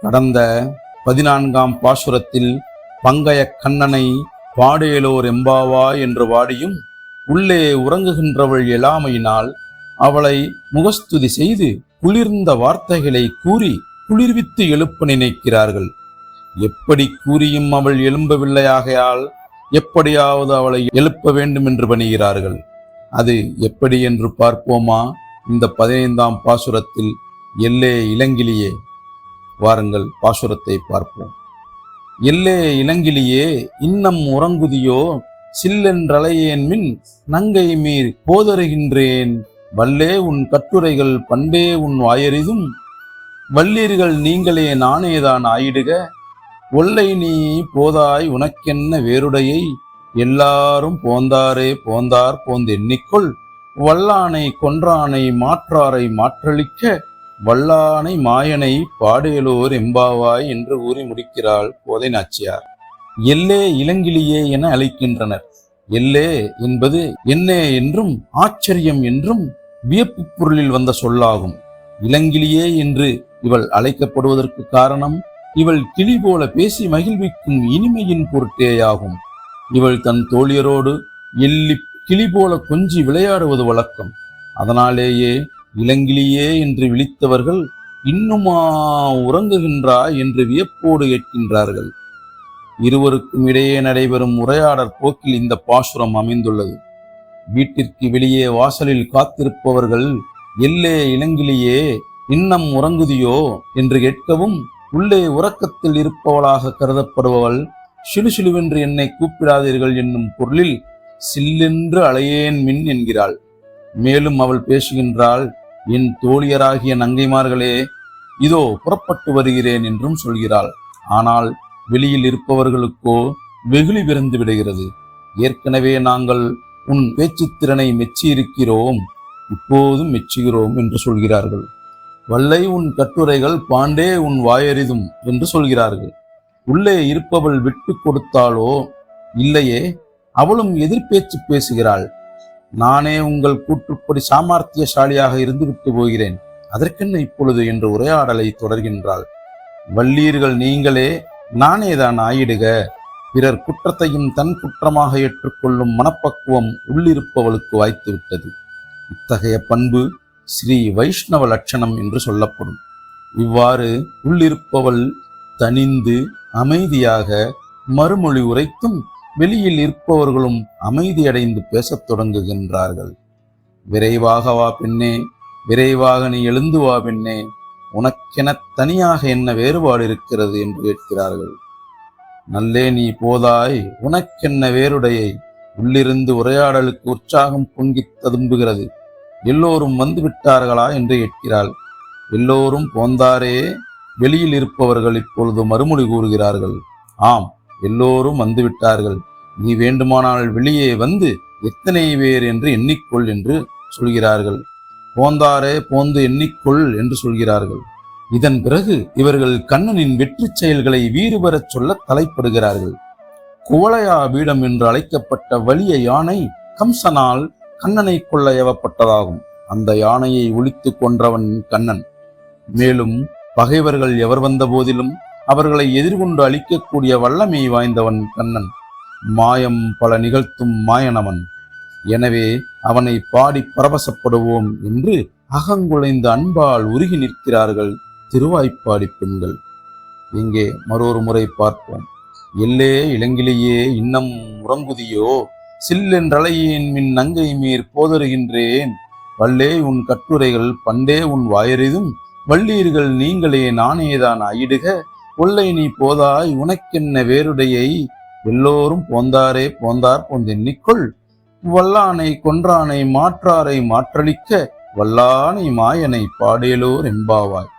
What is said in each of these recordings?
கடந்த பதினான்காம் பாசுரத்தில் பங்கைய கண்ணனை பாடேலோர் எம்பாவா என்று வாடியும் உள்ளே உறங்குகின்றவள் எழாமையினால் அவளை முகஸ்துதி செய்து குளிர்ந்த வார்த்தைகளை கூறி குளிர்வித்து எழுப்ப நினைக்கிறார்கள். எப்படி கூறியும் அவள் எழும்பவில்லையாகையால் எப்படியாவது அவளை எழுப்ப வேண்டும் என்று பணிகிறார்கள். அது எப்படி என்று பார்ப்போமா? இந்த பதினைந்தாம் பாசுரத்தில் எல்லே இளங்கிலியே வாருங்கள் பாசுரத்தை பார்ப்போம். எல்லே இளங்கிலியே இன்னம் உறங்குதியோ சில்லென்றலையேன் மின் நங்கை மீர் போதருகின்றேன். வல்லே உன் கட்டுரைகள் பண்டே உன் வாயறிதும் வல்லீர்கள் நீங்களே நானேதான் ஆயிடுக. ஒல்லை நீ போதாய் உனக்கென்ன வேறுடையை? எல்லாரும் போந்தாரே போந்தார் போந்தெண்ணிக்கொள் வல்லானை கொன்றானை மாற்றாரை மாற்றளிக்க வல்லானை மாயனை பாடுகளோர் எம்பாவாய் என்று கூறி முடிக்கிறாள் போதை நாச்சியார். எல்லே இளங்கிலியே என அழைக்கின்றனர். எல்லே என்பது என்னே என்றும் ஆச்சரியம் என்றும் வியப்பு பொருளில் வந்த சொல்லாகும். இளங்கிலியே என்று இவள் அழைக்கப்படுவதற்கு காரணம் இவள் கிளி போல பேசி மகிழ்விக்கும் இனிமையின் பொருட்டேயாகும். இவள் தன் தோழியரோடு எள்ளி கிளி போல கொஞ்சி விளையாடுவது வழக்கம். அதனாலேயே இளங்கிலியே என்று விழித்தவர்கள் இன்னுமா உறங்குகின்றா என்று வியப்போடு கேட்கின்றார்கள். இருவருக்கும் இடையே நடைபெறும் உரையாடற் போக்கில் இந்த பாசுரம் அமைந்துள்ளது. வீட்டிற்கு வெளியே வாசலில் காத்திருப்பவர்கள் எல்லே இளங்கிலியே இன்னம் உறங்குதியோ? என்று கேட்கவும் உள்ளே உறக்கத்தில் இருப்பவளாக கருதப்படுபவள் சிலுசிலுவென்று என்னை கூப்பிடாதீர்கள் என்னும் பொருளில் சில்லென்று அலையேன் மின் என்கிறாள். மேலும் அவள் பேசுகின்றாள் என் தோழியராகிய நங்கைமார்களே இதோ புறப்பட்டு வருகிறேன் என்றும் சொல்கிறாள். ஆனால் வெளியில் இருப்பவர்களுக்கோ வெகுளி பிறந்து விடுகிறது. ஏற்கனவே நாங்கள் உன் பேச்சுத்திறனை மெச்சியிருக்கிறோம் இப்போதும் மெச்சுகிறோம் என்று சொல்கிறார்கள். வல்லை உன் கட்டுரைகள் பாண்டே உன் வாயறிதும் என்று சொல்கிறார்கள். உள்ளே இருப்பவள் விட்டு கொடுத்தாளோ? இல்லையே அவளும் எதிர்பேச்சு பேசுகிறாள். நானே உங்கள் கூற்றுப்படி சாமர்த்தியசாலியாக இருந்துவிட்டு போகிறேன். அதற்கென்ன இப்பொழுது? என்று உரையாடலை தொடர்கின்றாள். வள்ளீர்கள் நீங்களே நானேதான் ஆயிடுக. பிறர் குற்றத்தையும் தன் குற்றமாக ஏற்றுக்கொள்ளும் மனப்பக்குவம் உள்ளிருப்பவளுக்கு வாய்த்துவிட்டது. இத்தகைய பண்பு ஸ்ரீ வைஷ்ணவ லட்சணம் என்று சொல்லப்படும். இவ்வாறு உள்ளிருப்பவள் தனிந்து அமைதியாக மறுமொழி உரைத்தும் வெளியில் இருப்பவர்களும் அமைதியடைந்து பேசத் தொடங்குகின்றார்கள். விரைவாக வா பெண்ணே விரைவாக நீ எழுந்து வா பெண்ணே உனக்கென தனியாக என்ன வேறுபாடு இருக்கிறது? என்று கேட்கிறார்கள். நல்லே நீ போதாய் உனக்கென்ன வேறுடையை? உள்ளிருந்து உரையாடலுக்கு உற்சாகம் பொங்கி ததும்புகிறது. எல்லோரும் வந்து விட்டார்களா? என்று கேட்கிறாள். எல்லோரும் போந்தாரே. வெளியில் இருப்பவர்கள் இப்பொழுது மறுமொழி கூறுகிறார்கள். ஆம் எல்லோரும் வந்துவிட்டார்கள். நீ வேண்டுமானால் வெளியே வந்து எத்தனை பேர் என்று எண்ணிக்கொள் என்று சொல்கிறார்கள். போந்தாரே போந்து எண்ணிக்கொள் என்று சொல்கிறார்கள். இதன் பிறகு இவர்கள் கண்ணனின் வெற்றி செயல்களை வீறுபெறச் சொல்ல தலைப்படுகிறார்கள். குவளையா பீடம் என்று அழைக்கப்பட்ட வலிய யானை கம்சனால் கண்ணனை கொள்ள ஏவப்பட்டதாகும். அந்த யானையை ஒழித்து கொன்றவன் கண்ணன். மேலும் பகைவர்கள் எவர் வந்த போதிலும் அவர்களை எதிர்கொண்டு அழிக்கக்கூடிய வல்லமை வாய்ந்தவன் கண்ணன். மாயம் பல நிகழ்த்தும் மாயனவன். எனவே அவனை பாடி பரவசப்படுவோம் என்று அகங்குலைந்த அன்பால் உருகி நிற்கிறார்கள் திருவாய்ப்பாடி பெண்கள். இங்கே மற்றொரு முறை பார்ப்போம். எல்லே இளங்கிலேயே இன்னம் உறங்குதியோ? சில்லென்றலையின் மின் நங்கை மீர் போதருகின்றேன். வல்லே உன் கட்டுரைகள் பண்டே உன் வாயறிதும். வள்ளீர்கள் நீங்களே நானேதான் ஆயிடுக. கொள்ளை நீ போதாய் உனக்கென்ன வேறுடையை? எல்லோரும் போந்தாரே போந்தார் போந்தெண்ணிக்கொள் வல்லானை கொன்றானை மாற்றாரை மாற்றளிக்க வல்லானை மாயனை பாடேலோர் எம்பாவாய்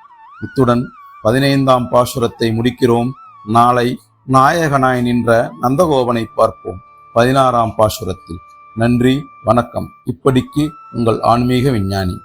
இத்துடன் பதினைந்தாம் பாசுரத்தை முடிக்கிறோம். நாளை நாயகனாய் நின்ற நந்தகோபனை பார்ப்போம். பதினாறாம் பாசுரத்தில். நன்றி வணக்கம். இப்படிக்கு உங்கள் ஆன்மீக விஞ்ஞானி.